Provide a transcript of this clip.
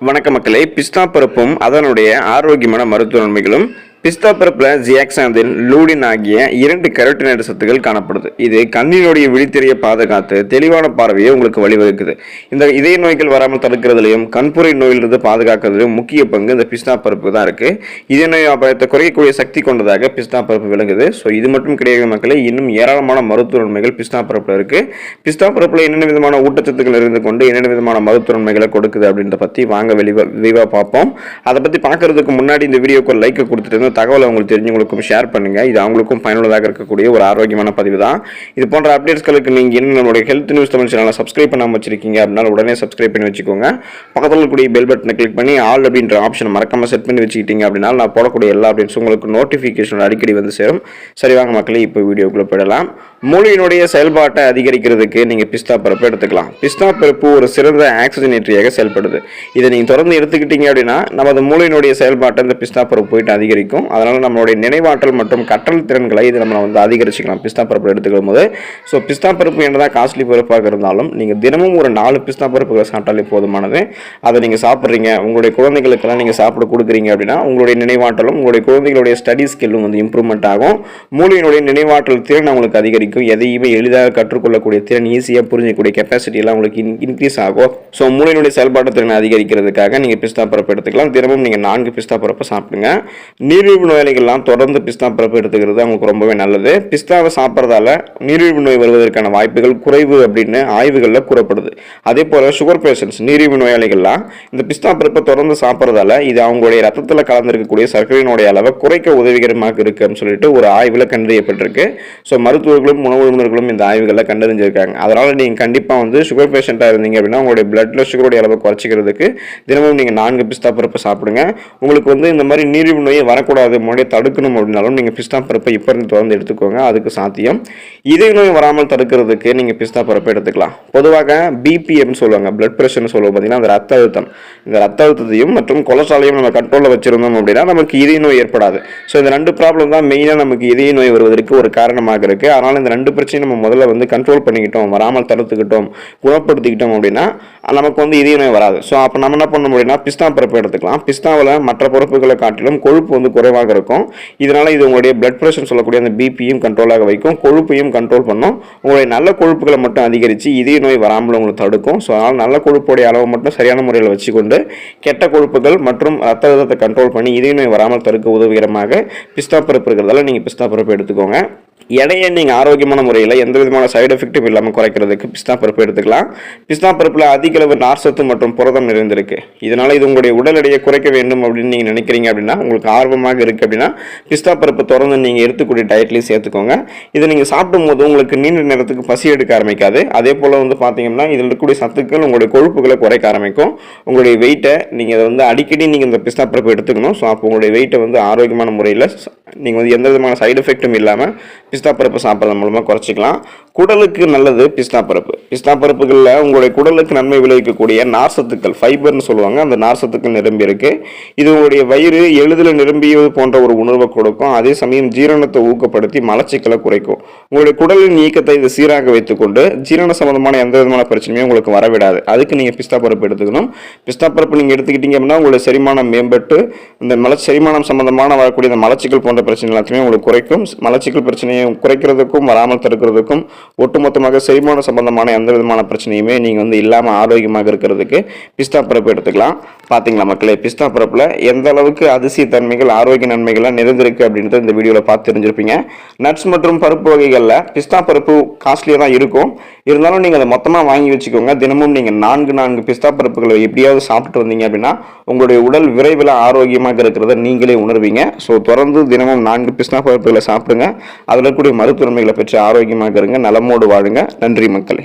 வணக்க மக்களே பிஸ்தா பருப்பும் அதனுடைய ஆரோக்கியமான மருத்துவ நன்மைகளும் பிஸ்தா பருப்பில் ஜியாக்சாந்தின் லூடின் ஆகிய இரண்டு கரோட்டினேட் சத்துக்கள் காணப்படுது. இது கண்ணினுடைய விழித்திரையை பாதுகாத்து தெளிவான பார்வையை உங்களுக்கு வழிவகுக்குது. இந்த இதய நோய்கள் வராமல் தடுக்கிறதுலையும் கண்புரை நோயிலிருந்து பாதுகாக்கிறதுலையும் முக்கிய பங்கு இந்த பிஸ்தா பருப்பு தான் இருக்கு. இதய நோய் அபாயத்தை குறைக்கக்கூடிய சக்தி கொண்டதாக பிஸ்தா பருப்பு விளங்குது. ஸோ இது மட்டும் கிடையாது மக்களே இன்னும் ஏராளமான மருத்துவ நன்மைகள் பிஸ்தா பருப்பில் இருக்கு. பிஸ்தா பருப்பில் என்னென்ன விதமான ஊட்டச்சத்துக்கள் இருந்து கொண்டு என்னென்ன விதமான மருத்துவ நன்மைகளை கொடுக்குது அப்படின்றத பற்றி வாங்க வெளிவா விரிவாக பார்ப்போம். அதை பற்றி பார்க்கறதுக்கு முன்னாடி இந்த வீடியோக்கு ஒரு லைக்கை கொடுத்துட்டு தகவலை உங்களுக்கு தெரிஞ்சவங்களுக்கும் ஷேர் பண்ணுங்கள் இது அவங்களுக்கும் பயனுள்ளதாக இருக்கக்கூடிய ஒரு ஆரோக்கியமான பதிவு தான். இது போன்ற அப்டேட்ஸ்களுக்கு நீங்கள் இன்னும் நம்மளுடைய ஹெல்த் நியூஸ் தமிழ் சேனலை சப்ஸ்கிரைப் பண்ணாமல் வச்சிருக்கீங்க அப்படின்னா உடனே சப்ஸ்கிரைப் பண்ணி வச்சுக்கோங்க. பக்கத்தில் இருக்கக்கூடிய பெல் பட்டனை கிளிக் பண்ணி ஆல் அப்படின்ற ஆப்ஷன் மறக்காம செட் பண்ணி வச்சுக்கிட்டீங்க அப்படின்னா நான் போடக்கூடிய எல்லா அப்டேட்ஸும் உங்களுக்கு நோட்டிஃபிகேஷன் அடிக்கடி வந்து சேரும். சரி வாங்க மக்களே இப்போ வீடியோக்குள்ளே போயிடலாம். மூளையினுடைய செயல்பாட்டை அதிகரிக்கிறதுக்கு நீங்கள் பிஸ்தா பருப்பு எடுத்துக்கலாம். பிஸ்தா பருப்பு ஒரு சிறந்த ஆக்சிஜனேற்றியாக செயல்படுது. இதை நீங்கள் தொடர்ந்து எடுத்துக்கிட்டீங்க அப்படின்னா நமது மூளையினுடைய செயல்பாட்டை இந்த பிஸ்தா பருப்பு போயிட்டு அதிகரிக்கும். அதனால் நம்மளுடைய நினைவாற்றல் மற்றும் கற்றல் திறன்களை இது நம்ம வந்து அதிகரிச்சுக்கலாம். பிஸ்தா பருப்பு எடுத்துக்கும் போது ஸோ பிஸ்தா பருப்பு என்னதான் காஸ்ட்லி பருப்பாக இருந்தாலும் நீங்கள் தினமும் ஒரு நாலு பிஸ்தா பருப்புகளை சாப்பிட்டாலே போதுமானது. அதை நீங்கள் சாப்பிட்றீங்க உங்களுடைய குழந்தைகளுக்கெல்லாம் நீங்கள் சாப்பிட கொடுக்குறீங்க அப்படின்னா உங்களுடைய நினைவாற்றலும் உங்களுடைய குழந்தைகளுடைய ஸ்டடி ஸ்கில்லும் வந்து இம்ப்ரூவ்மெண்ட் ஆகும். மூளையினுடைய நினைவாற்றல் திறன் அவங்களுக்கு அதிகரிக்கும். எதையுமே எளிதாக கற்றுக்கொள்ளக்கூடிய திறன் ஈஸியாக புரிஞ்சக்கூடிய கெப்பாசிட்டி எல்லாம் உங்களுக்கு இன்க்ரீஸ் ஆகும். ஸோ மூளையினுடைய செயல்பாட்டு திறனை அதிகரிக்கிறதுக்காக நீங்கள் பிஸ்தா பருப்பு எடுத்துக்கலாம். தினமும் நீங்கள் நான்கு பிஸ்தா பருப்பை சாப்பிடுங்க. நீரிழிவு நோயாளிகள்லாம் தொடர்ந்து பிஸ்தா பிறப்பு எடுத்துக்கிறது அவங்களுக்கு ரொம்பவே நல்லது. பிஸ்தாவை சாப்பிட்றதால நீரிழிவு நோய் வருவதற்கான வாய்ப்புகள் குறைவு அப்படின்னு ஆய்வுகளில் கூறப்படுது. அதே போல் சுகர் பேஷண்ட்ஸ் நீரிழிவு நோயாளிகள்லாம் இந்த பிஸ்தா பருப்பை தொடர்ந்து சாப்பிட்றதால இது அவங்களுடைய ரத்தத்தில் கலந்திருக்கக்கூடிய சர்க்கரையினுடைய அளவை குறைக்க உதவிகரமாக இருக்குன்னு சொல்லிட்டு ஒரு ஆய்வில் கண்டறியப்பட்டிருக்கு. ஸோ மருத்துவர்களும் உணவு நிபுணர்களும் இந்த ஆய்வுகளில் கண்டறிஞ்சிருக்காங்க. அதனால் நீங்கள் கண்டிப்பாக வந்து சுகர் பேஷண்ட்டாக இருந்தீங்க அப்படின்னா உங்களுடைய பிளட்ல சுகருடைய அளவை குறைச்சிக்கிறதுக்கு தினமும் நீங்கள் நான்கு பிஸ்தா பிறப்பை சாப்பிடுங்க. உங்களுக்கு வந்து இந்த மாதிரி நீரிழிவு நோயை வரக்கூடாது முன்னாடியே தடுக்கணும் அப்படின்னாலும் நீங்கள் பிஸ்தா பருப்பை இப்போ இருந்து தொடர்ந்து எடுத்துக்கோங்க. அதுக்கு சாத்தியம். இதய நோய் வராமல் தடுக்கிறதுக்கு நீங்கள் பிஸ்தா பருப்பை எடுத்துக்கலாம். பொதுவாக பிபிஎம்னு சொல்லுவாங்க பிளட் ப்ரெஷர்னு சொல்லுவோம் பார்த்தீங்கன்னா அந்த ரத்த அழுத்தம். இந்த ரத்த அழுத்தத்தையும் மற்றும் கொலஸ்ட்ராலையும் நம்ம கண்ட்ரோலில் வச்சிருந்தோம் அப்படின்னா நமக்கு இதய நோய் ஏற்படாது. ஸோ இந்த ரெண்டு ப்ராப்ளம் தான் மெயினாக நமக்கு இதய நோய் வருவதற்கு ஒரு காரணமாக இருக்குது அதனால் இந்த ரெண்டு பிரச்சனையும் நம்ம முதல்ல வந்து கண்ட்ரோல் பண்ணிக்கிட்டோம் வராமல் தடுத்துக்கிட்டோம் குணப்படுத்திக்கிட்டோம் அப்படின்னா நமக்கு வந்து இதய நோய் வராது. ஸோ அப்போ நம்ம என்ன பண்ண முடியும்னா பிஸ்தா பருப்பு எடுத்துக்கலாம். பிஸ்தாவில் மற்ற பருப்புகளை காட்டிலும் கொழுப்பு வந்து குறை குறைவாக இருக்கும். இதனால் இது உங்களுடைய பிளட் ப்ரெஷர் சொல்லக்கூடிய அந்த பிபியும் கண்ட்ரோலாக வைக்கும். கொழுப்பையும் கண்ட்ரோல் பண்ணும். உங்களுடைய நல்ல கொழுப்புகளை மட்டும் அதிகரித்து இதய நோய் வராமல் உங்களுக்கு தடுக்கும். ஸோ அதனால் நல்ல கொழுப்புடைய அளவை மட்டும் சரியான முறையில் வச்சுக்கொண்டு கெட்ட கொழுப்புகள் மற்றும் ரத்த அழுத்தத்தை கண்ட்ரோல் பண்ணி இதய நோய் வராமல் தடுக்க உதவிகரமாக பிஸ்தா பருப்பு இருக்கிறதால நீங்கள் பிஸ்தா பருப்பு எடுத்துக்கோங்க. எடையை நீங்கள் ஆரோக்கியமான முறையில் எந்த விதமான சைடு எஃபெக்ட்டும் இல்லாமல் குறைக்கிறதுக்கு பிஸ்தா பருப்பு எடுத்துக்கலாம். பிஸ்தா பருப்பில் அதிக அளவு நார்சத்து மற்றும் புரதம் நிறைந்திருக்கு. இதனால் இது உங்களுடைய உடல் எடையை குறைக்க வேண்டும் அப்படின்னு நீங்கள் நினைக்கிறீங்க அப்படின்னா உங்களுக்கு ஆர்வமாக இருக்குது அப்படின்னா பிஸ்தா பருப்பு தொடர்ந்து நீங்கள் எடுத்துக்கூடிய டயட்லேயும் சேர்த்துக்கோங்க. இதை நீங்கள் சாப்பிடும்போது உங்களுக்கு நீண்ட நேரத்துக்கு பசி எடுக்க ஆரம்பிக்காது. அதே போல் வந்து பார்த்தீங்கன்னா இதில் இருக்கக்கூடிய சத்துக்கள் உங்களுடைய கொழுப்புகளை குறைக்க ஆரம்பிக்கும். உங்களுடைய வெயிட்டை நீங்கள் அதை வந்து அடிக்கடி நீங்கள் இந்த பிஸ்தா பருப்பு எடுத்துக்கணும். ஸோ அப்போ உங்களுடைய வெயிட்டை வந்து ஆரோக்கியமான முறையில் நீங்கள் வந்து எந்த விதமான சைடு எஃபெக்ட்டும் இல்லாமல் பிஸ்தா பருப்பு சாப்பிட்றது மூலமாக குறைச்சிக்கலாம். குடலுக்கு நல்லது பிஸ்தா பருப்பு. பிஸ்தா பருப்புகளில் உங்களுடைய குடலுக்கு நன்மை விளைவிக்கக்கூடிய நார்சத்துக்கள் ஃபைபர்னு சொல்லுவாங்க அந்த நார்சத்துக்கள் நிரம்பி இருக்குது இது உங்களுடைய வயிறு எளிதில் நிரம்பியது போன்ற ஒரு உணர்வை கொடுக்கும். அதே சமயம் ஜீரணத்தை ஊக்கப்படுத்தி மலச்சிக்கலை குறைக்கும். உங்களுடைய குடலின் இயக்கத்தை இது சீராக வைத்துக்கொண்டு ஜீரண சம்பந்தமான எந்த விதமான பிரச்சனையும் உங்களுக்கு வரவிடாது. அதுக்கு நீங்கள் பிஸ்தா பருப்பு எடுத்துக்கணும். பிஸ்தா பருப்பு நீங்கள் எடுத்துக்கிட்டீங்க அப்படின்னா உங்களுடைய செரிமானம் மேம்பட்டு இந்த மல செரிமானம் சம்பந்தமான வரக்கூடிய இந்த மலச்சிக்கல் போன்ற பிரச்சனை எல்லாத்தையுமே உங்களுக்கு குறைக்கும். மலச்சிக்கல் பிரச்சனை பிரச்சனையை குறைக்கிறதுக்கும் வராமல் தடுக்கிறதுக்கும் ஒட்டுமொத்தமாக செரிமான சம்பந்தமான எந்த விதமான பிரச்சனையுமே நீங்கள் வந்து இல்லாமல் ஆரோக்கியமாக இருக்கிறதுக்கு பிஸ்தா பருப்பு எடுத்துக்கலாம். பார்த்தீங்களா மக்களே? பிஸ்தா பருப்பில் எந்த அளவுக்கு அதிசய தன்மைகள் ஆரோக்கிய நன்மைகள்லாம் நிறைந்திருக்கு அப்படின்றத இந்த வீடியோவில் பார்த்து தெரிஞ்சிருப்பீங்க. நட்ஸ் மற்றும் பருப்பு வகைகளில் பிஸ்தா பருப்பு காஸ்ட்லியாக தான் இருக்கும். இருந்தாலும் நீங்கள் அதை மொத்தமாக வாங்கி வச்சுக்கோங்க. தினமும் நீங்கள் நான்கு நான்கு பிஸ்தா பருப்புகளை எப்படியாவது சாப்பிட்டு வந்தீங்க அப்படின்னா உங்களுடைய உடல் விரைவில் ஆரோக்கியமாக இருக்கிறத நீங்களே உணர்வீங்க. ஸோ தொடர்ந்து தினமும் நான்கு பிஸ்தா பருப்புகளை சாப்பிடுங்க. அதில் இருக்கக்கூடிய மருத்துவமைகளை பற்றி பெற்று ஆரோக்கியமாக இருங்க நலமோடு வாழுங்க. நன்றி மக்களே.